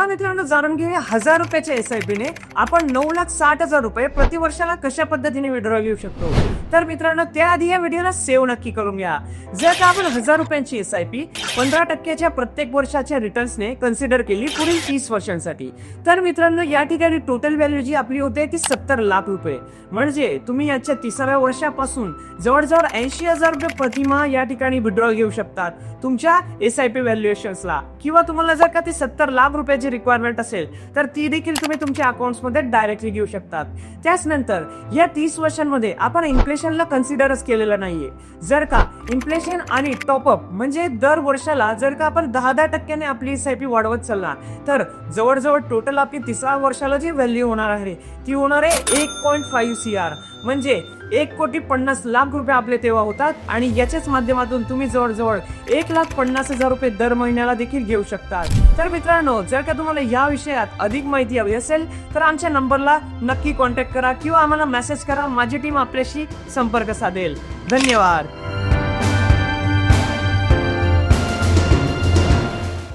चला मित्रांनो जाणून घेऊया हजार रुपयाच्या एस आय पीने आपण नऊ लाख साठ हजार रुपये प्रति वर्षाला कशा पद्धतीने विड्रॉ घेऊ शकतो? तर मित्रांनो त्याआधी या व्हिडिओला सेव्ह नक्की करून घ्या. जर का आपण हजार रुपयांची एस आय पी पंधरा टक्क्याच्या प्रत्येक वर्षाच्या रिटर्न्सने कन्सिडर केली पुढील तीस वर्षांसाठी तर मित्रांनो या ठिकाणी टोटल व्हॅल्यू जी आपली होते ती सत्तर लाख रुपये. म्हणजे तुम्ही याच्या तिसऱ्या वर्षापासून जवळजवळ ऐंशी हजार रुपये प्रतिमा या ठिकाणी विड्रॉ घेऊ शकतात तुमच्या एस आय पी व्हॅल्युएशन्सला किंवा तुम्हाला जर का ते सत्तर लाख रुपयाचे रिक्वायरमेंट असेल तर ती देखील तुम्ही तुमच्या अकाउंट्समध्ये डायरेक्टली घेऊ शकतात. त्याच नंतर या तीस वर्षांमध्ये आपण इन्फ्लेशनला कन्सिडरच केलेलं नाहीये. जर का इन्फ्लेशन आणि टॉपअप म्हणजे दर वर्षाला जर का आपण दहा दहा टक्क्याने आपली एस आय पी वाढवत चालला तर जवळजवळ टोटल आपली तिसऱ्या वर्षाला जी व्हॅल्यू होणार आहे ती होणार आहे एक पॉईंट फाईव्ह सी आर म्हणजे एक कोटी पन्नास लाख रुपये आपले तेव्हा होतात आणि याच्याच माध्यमातून तुम्ही जवळजवळ एक लाख पन्नास हजार रुपये दर महिन्याला देखील घेऊ शकता तर मित्रांनो जर का तुम्हाला या विषयात अधिक माहिती हवी असेल तर आमच्या नंबरला नक्की कॉन्टॅक्ट करा किंवा आम्हाला मेसेज करा. माझी टीम आपल्याशी संपर्क साधेल. धन्यवाद.